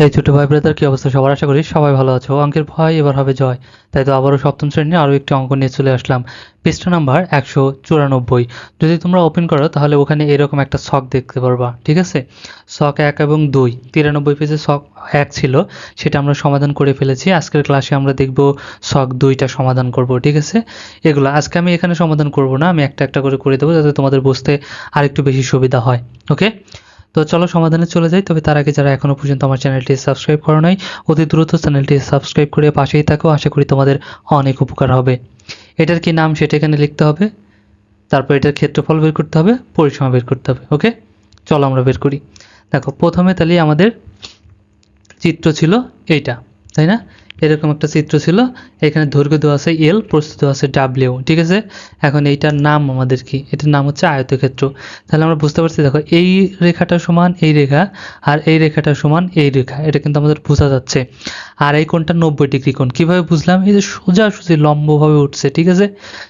এই ছোট ভাই ব্রাদার, কি অবস্থা সবার? আশা করি সবাই ভালো আছো। অঙ্কের ভয় এবার হবে জয়। তাই তো আবারও সপ্তম শ্রেণির আরও একটি অঙ্ক নিয়ে চলে আসলাম। পৃষ্ঠা নাম্বার একশো চুরানব্বই। যদি তোমরা ওপেন করো, তাহলে ওখানে এরকম একটা শখ দেখতে পারবা, ঠিক আছে? শখ এক এবং দুই। তিরানব্বই পেজে শখ এক ছিল, সেটা আমরা সমাধান করে ফেলেছি। আজকের ক্লাসে আমরা দেখব শখ দুইটা সমাধান করব, ঠিক আছে? এগুলো আজকে আমি এখানে সমাধান করব না, আমি একটা একটা করে করে দেবো যাতে তোমাদের বুঝতে আরেকটু বেশি সুবিধা হয়, ওকে? তো চলো সমাধানে চলে যাই। তবে তার আগে যারা এখনও পর্যন্ত আমার চ্যানেলটি সাবস্ক্রাইব করো নাই, অতি দ্রুত চ্যানেলটি সাবস্ক্রাইব করে পাশেই থাকো। আশা করি তোমাদের অনেক উপকার হবে। এটার কি নাম সেটা এখানে লিখতে হবে। তারপর এটার ক্ষেত্রফল বের করতে হবে, পরিসীমা বের করতে হবে, ওকে? চলো আমরা বের করি। দেখো, প্রথমে তাহলে আমাদের চিত্র ছিল এইটা, তাই না? এরকম একটা চিত্র ছিল। এখানে দৈর্ঘ্য দেওয়া আছে এল প্রস্থ দেওয়া আছে ডাব্লিউ ঠিক আছে? এখন এইটার নাম আমাদের কি? এটার নাম হচ্ছে আয়তক্ষেত্র। তাহলে আমরা বুঝতে পারছি, দেখো, এই রেখাটা সমান এই রেখা আর এই রেখাটা সমান এই রেখা। এটা কিন্তু আমাদের বোঝা যাচ্ছে। আর এই কোণটা নব্বই ডিগ্রি কোণ। কীভাবে বুঝলাম? এই যে সোজাসুজি লম্বভাবে উঠছে, ঠিক আছে?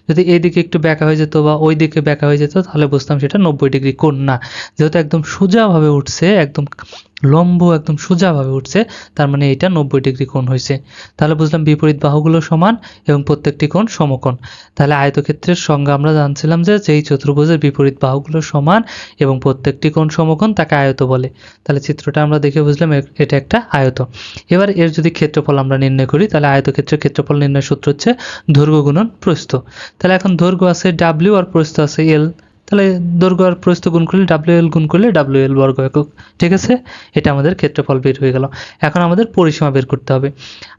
যদি এইদিকে একটু ব্যাকা হয়ে যেত বা ওই দিকে ব্যাকা হয়ে যেত, তাহলে বুঝতাম সেটা নব্বই ডিগ্রি কোণ না। যেহেতু একদম সোজাভাবে উঠছে, একদম লম্ব একদম সোজাভাবে উঠছে, তার মানে এটা নব্বই ডিগ্রি কোণ হয়েছে। তাহলে বুঝলাম বিপরীত বাহুগুলো সমান এবং প্রত্যেকটি কোণ সমকোণ। তাহলে আয়তক্ষেত্রের সংজ্ঞা আমরা জানছিলাম যে যেই চতুর্ভুজের বিপরীত বাহুগুলো সমান এবং প্রত্যেকটি কোণ সমকোণ তাকে আয়ত বলে। তাহলে চিত্রটা আমরা দেখে বুঝলাম এটা একটা আয়ত। এবার এর যদি ক্ষেত্রফল আমরা নির্ণয় করি, তাহলে আয়তক্ষেত্রের ক্ষেত্রফল নির্ণয় সূত্র হচ্ছে দৈর্ঘ্য গুণন প্রস্থ। তাহলে এখন দৈর্ঘ্য আছে ডাব্লিউ আর প্রস্থ আছে এল তাহলে দৈর্ঘ্য আর প্রস্থ গুণ করলে ডাব্লিউ এল গুণ করলে ডাব্লিউ এল বর্গ একক। ঠিক আছে? এটা আমাদের ক্ষেত্রফল বের হয়ে গেল। এখন আমাদের পরিসীমা বের করতে হবে।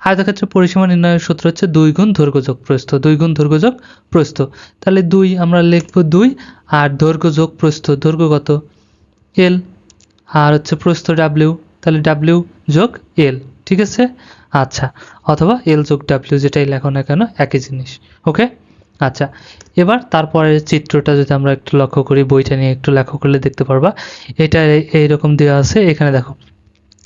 আয়তক্ষেত্রের পরিসীমা নির্ণয়ের সূত্র হচ্ছে দুই গুণ দৈর্ঘ্য যোগ প্রস্থ। দুই গুণ দৈর্ঘ্য যোগ প্রস্থ। তাহলে দুই আমরা লিখব দুই আর দৈর্ঘ্য যোগ প্রস্থ। দৈর্ঘ্য কত? এল আর হচ্ছে প্রস্থ ডাব্লিউ তাহলে ডাব্লিউ যোগ এল ঠিক আছে? আচ্ছা। অথবা এল যোগ ডাব্লিউ যেটাই লেখো না কেন, একই জিনিস। ওকে আচ্ছা এবার তারপরে চিত্রটা যদি আমরা একটু লক্ষ্য করি, বইটা নিয়ে একটু লক্ষ্য করলে দেখতে পারবা। এটা এই- এইরকম দেওয়া আছে, এখানে দেখো।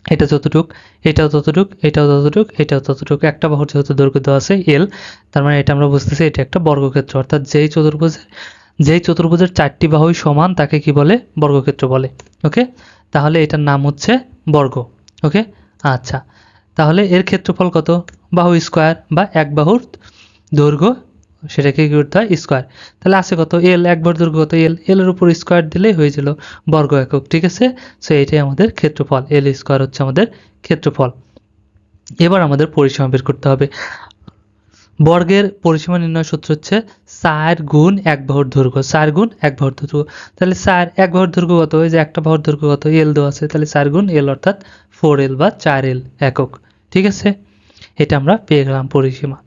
এটা যতটুক, এটাও ততটুক এটাও ততটুক এটাও ততটুক। একটা বাহুর যেহেতু দৈর্ঘ্য দেওয়া আছে এল তার মানে এটা আমরা বুঝতেছি এটা একটা বর্গক্ষেত্র। অর্থাৎ যেই চতুর্ভুজের যেই চতুর্ভুজের চারটি বাহুই সমান, তাকে কি বলে? বর্গক্ষেত্র বলে। ওকে? তাহলে এটার নাম হচ্ছে বর্গ। ওকে? আচ্ছা। তাহলে এর ক্ষেত্রফল কত? বাহু স্কোয়ার বা এক বাহুর দৈর্ঘ্য সেটাকে কি করতে হয়? স্কোয়ার তাহলে আছে কত? এল এক বাহুর দৈর্ঘ্য কত? এল এল এর উপর স্কোয়ার দিলেই হয়েছিল বর্গ একক, ঠিক আছে? সো এটাই আমাদের ক্ষেত্রফল। এল স্কোয়ার হচ্ছে আমাদের ক্ষেত্রফল। এবার আমাদের পরিসীমা বের করতে হবে। বর্গের পরিসীমা নির্ণয় সূত্র হচ্ছে চার গুণ এক বাহুর দৈর্ঘ্য। চার গুণ এক বাহুর দৈর্ঘ্য। তাহলে চার, এক বাহুর দৈর্ঘ্য কত? ওই যে একটা বাহুর দৈর্ঘ্য কত? এল দেওয়া আছে। তাহলে চার গুণ এল অর্থাৎ ফোর এল বা চার এল একক। ঠিক আছে? এটা আমরা পেয়ে গেলাম পরিসীমা।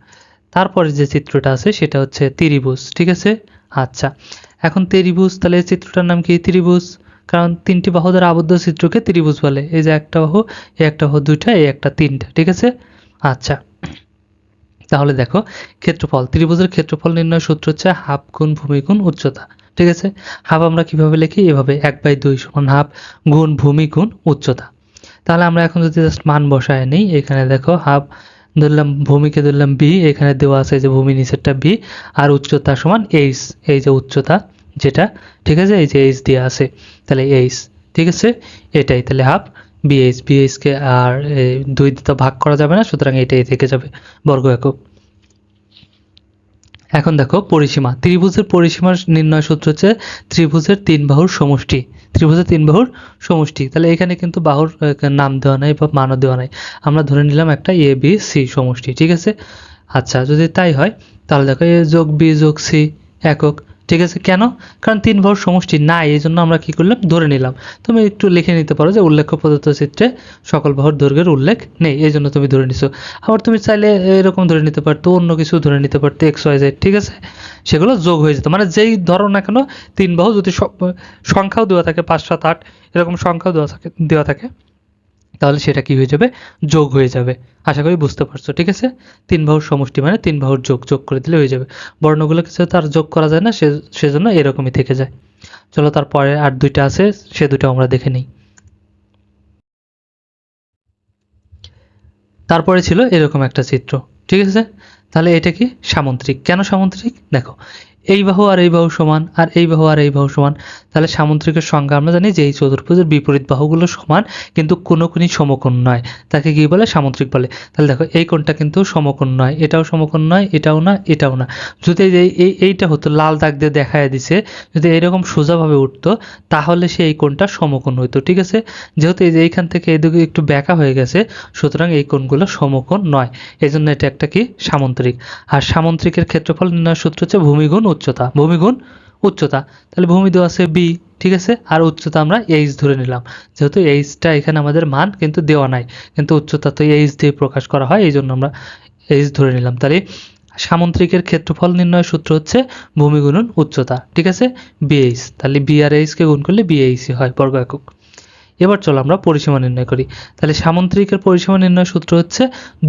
তারপরে যে চিত্রটা আছে সেটা হচ্ছে ত্রিভুজ, ঠিক আছে? আচ্ছা এখন ত্রিভুজ, তাহলে চিত্রটার নাম কি? ত্রিভুজ, কারণ তিনটি বাহু দ্বারা আবদ্ধ চিত্রকে ত্রিভুজ বলে। এই যে একটা বাহু, এই একটা বাহু দুইটা, এই একটা তিনটা, ঠিক আছে? আচ্ছা তাহলে দেখো, ক্ষেত্রফল, ত্রিভুজের ক্ষেত্রফল নির্ণয় সূত্র হচ্ছে হাফ গুণ ভূমি গুণ উচ্চতা, ঠিক আছে? হাফ আমরা কীভাবে লিখি? এভাবে, এক বাই দুই সমান হাফ গুণ ভূমি গুণ উচ্চতা। তাহলে আমরা এখন যদি জাস্ট মান বসায় নিই, এখানে দেখো হাফ ধরলাম ভূমিকে ধরলাম বি এখানে দেওয়া আছে যে ভূমি নিচেরটা বি আর উচ্চতা সমান এইচ এই যে উচ্চতা যেটা, ঠিক আছে? এই যে এইচ দিয়ে আছে, তাহলে এইচ ঠিক আছে? এটাই, তাহলে হাফ বিএইচ বিএইচকে আর দুই তো ভাগ করা যাবে না, সুতরাং এটাই থেকে যাবে বর্গ একক। এখন দেখো পরিসীমা। ত্রিভুজের পরিসীমার নির্ণয় সূত্র হচ্ছে ত্রিভুজের তিন বাহুর সমষ্টি। ত্রিভুজের তিন বাহুর সমষ্টি। তাহলে এখানে কিন্তু বাহুর নাম দেওয়া নাই বা মানও দেওয়া নাই। আমরা ধরে নিলাম একটা এ বি সি সমষ্টি, ঠিক আছে? আচ্ছা যদি তাই হয়, তাহলে দেখো এ যোগ বি যোগ সি একক। ঠিক আছে? কেন? কারণ তিন বাহুর সমষ্টি নাই এই জন্য আমরা কি করলাম? ধরে নিলাম। তুমি একটু লিখে নিতে পারো যে উল্লেখ্য প্রদত্ত চিত্রে সকল বাহুর দৈর্ঘ্যের উল্লেখ নেই এই জন্য তুমি ধরে নিছো। আবার তুমি চাইলে এরকম ধরে নিতে পারতো, অন্য কিছু ধরে নিতে পারতো এক্স ওয়াই জেড ঠিক আছে? সেগুলো যোগ হয়ে যেত। মানে যেই ধরো না কেন, তিন বাহু যদি সংখ্যাও দেওয়া থাকে, পাঁচ, সাত, আট, এরকম সংখ্যাও দেওয়া থাকে দেওয়া থাকে। তাহলে সেটা কি হয়ে যাবে? যোগ হয়ে যাবে। আশা করি বুঝতে পারছ, ঠিক আছে? তিন বাহুর সমষ্টি মানে তিন বাহুর যোগ যোগ করে দিলে হয়ে যাবে। বর্ণগুলো কিছু তার যোগ করা যায় না, সে, সেজন্য এরকমই থেকে যায়। চলো তারপরে আর দুইটা আছে, সে দুটো আমরা দেখে নিই। তারপরে ছিল এরকম একটা চিত্র, ঠিক আছে? তাহলে এটা কি? সামুদ্রিক কেন সামুদ্রিক দেখো এই বাহু আর এই বাহু সমান, আর এই বাহু আর এই বাহু সমান। তাহলে সামুদ্রিকের সংজ্ঞা আমরা জানি যে এই চতুর্ভুজের বিপরীত বাহুগুলো সমান, কিন্তু কোনো কোনই সমকোণ নয়। তাকে কি বলে? সামুদ্রিক বলে। তাহলে দেখো, এই কোণটা কিন্তু সমকোণ নয়। এটাও সমকোণ নয়, এটাও না এটাও না। যদি এই এই, এইটা হতো, লাল দাগ দিয়ে দেখায় দিছে, যদি এরকম সোজাভাবে উঠতো, তাহলে সে এই কোণটা সমকোণ হইতো, ঠিক আছে? যেহেতু এই যে এইখান থেকে এদিকে একটু ব্যাকা হয়ে গেছে, সুতরাং এই কোণগুলো সমকোণ নয়। এই জন্য এটা একটা কি? সামুদ্রিক। আর সামুদ্রিকের ক্ষেত্রফল নির্ণয়ের সূত্র হচ্ছে ভূমিগুণ উচ্চতা, ভূমিগুণ উচ্চতা। তাহলে ভূমি দেওয়া আছে বি ঠিক আছে? আর উচ্চতা আমরা এইচ ধরে নিলাম। যেহেতু এইচটা এখানে আমাদের মান, কিন্তু দেওয়া নাই। কিন্তু উচ্চতা তো এইচ দিয়ে প্রকাশ করা হয় এই জন্য আমরা এইচ ধরে নিলাম। তাহলে সামুদ্রিকের ক্ষেত্রফল নির্ণয়ের সূত্র হচ্ছে ভূমি গুণন উচ্চতা, ঠিক আছে? বিএইচ তাহলে বি আর গুণ করলে বিএইচই হয়, বর্গ একক। এবার চলো আমরা পরিসীমা নির্ণয় করি। তাহলে সামন্ত্রিকের পরিসীমা নির্ণয়ের সূত্র হচ্ছে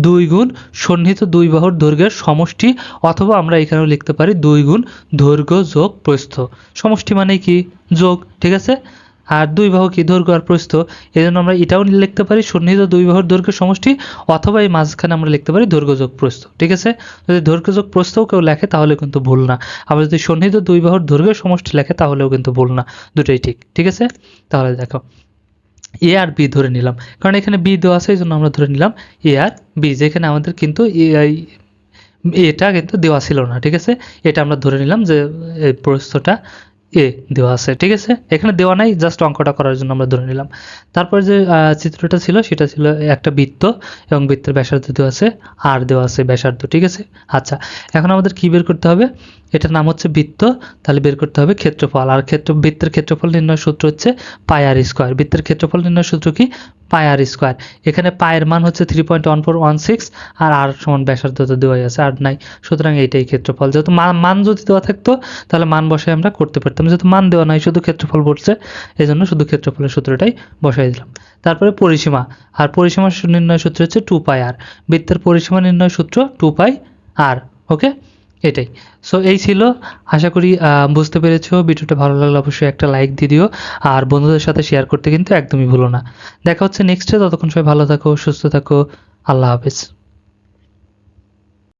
দুই গুণ সন্নিহিত দুই বাহুর দৈর্ঘ্যের সমষ্টি অথবা আমরা এখানেও লিখতে পারি দুই গুণ দৈর্ঘ্য যোগ প্রস্থ। সমষ্টি মানে কি? যোগ, ঠিক আছে? আর দুই বাহু কি? দৈর্ঘ্য আর প্রস্থ। এই জন্য আমরা এটাও লিখতে পারি সন্নিহিত দুই বাহুর দৈর্ঘ্য সমষ্টি অথবা এই মাঝখানে আমরা লিখতে পারি দৈর্ঘ্য যোগ প্রস্থ, ঠিক আছে? যদি দৈর্ঘ্য যোগ প্রস্থও কেউ লেখে তাহলে কিন্তু ভুল না। আবার যদি সন্নিহিত দুই বাহুর দৈর্ঘ্য সমষ্টি লেখে তাহলেও কিন্তু ভুল না। দুটোই ঠিক ঠিক আছে? তাহলে দেখো এ আর বি ধরে নিলাম। কারণ এখানে বি দেওয়া আছে এই জন্য আমরা ধরে নিলাম এ আর বি যেখানে আমাদের কিন্তু এটা কিন্তু দেওয়া ছিল না, ঠিক আছে? এটা আমরা ধরে নিলাম যে এই প্রস্থটা এ দেওয়া আছে, ঠিক আছে? এখানে দেওয়া নাই, জাস্ট অঙ্কটা করার জন্য আমরা ধরে নিলাম। তারপর যে চিত্রটা ছিল, সেটা ছিল একটা বৃত্ত, এবং বৃত্তের ব্যাসার্ধ দেওয়া আছে আর দেওয়া আছে ব্যাসার্ধ, ঠিক আছে? আচ্ছা এখন আমাদের কি বের করতে হবে? এটার নাম হচ্ছে বৃত্ত। তাহলে বের করতে হবে ক্ষেত্রফল। আর ক্ষেত্র, বৃত্তের ক্ষেত্রফল নির্ণয় সূত্র হচ্ছে পাই আর স্কোয়ার। বৃত্তের ক্ষেত্রফল নির্ণয় সূত্র কি? পাই আর স্কোয়ার। এখানে পায়ের মান হচ্ছে three point one four one six আর আর সমান ব্যাসার্ধ তো দেওয়াই আছে আর নাই। সুতরাং এইটাই ক্ষেত্রফল। যেহেতু মান যদি দেওয়া থাকতো, তাহলে মান বসায় আমরা করতে পারতাম। যেহেতু মান দেওয়া নাই, শুধু ক্ষেত্রফল বলছে এই জন্য শুধু ক্ষেত্রফলের সূত্রটাই বসাই দিলাম। তারপরে পরিসীমা। আর পরিসীমা নির্ণয় সূত্র হচ্ছে টু পাই আর বৃত্তের পরিসীমা নির্ণয় সূত্র টু পাই আর ওকে এটাই। সো এই ছিল। আশা করি বুঝতে পেরেছ। ভিডিওটা ভালো লাগলে অবশ্যই একটা লাইক দিয়ে দিও। আর বন্ধুদের সাথে শেয়ার করতে কিন্তু একদমই ভুলো না। দেখা হচ্ছে নেক্সটে ততক্ষণ সবাই ভালো থাকো, সুস্থ থাকো। আল্লাহ হাফেজ।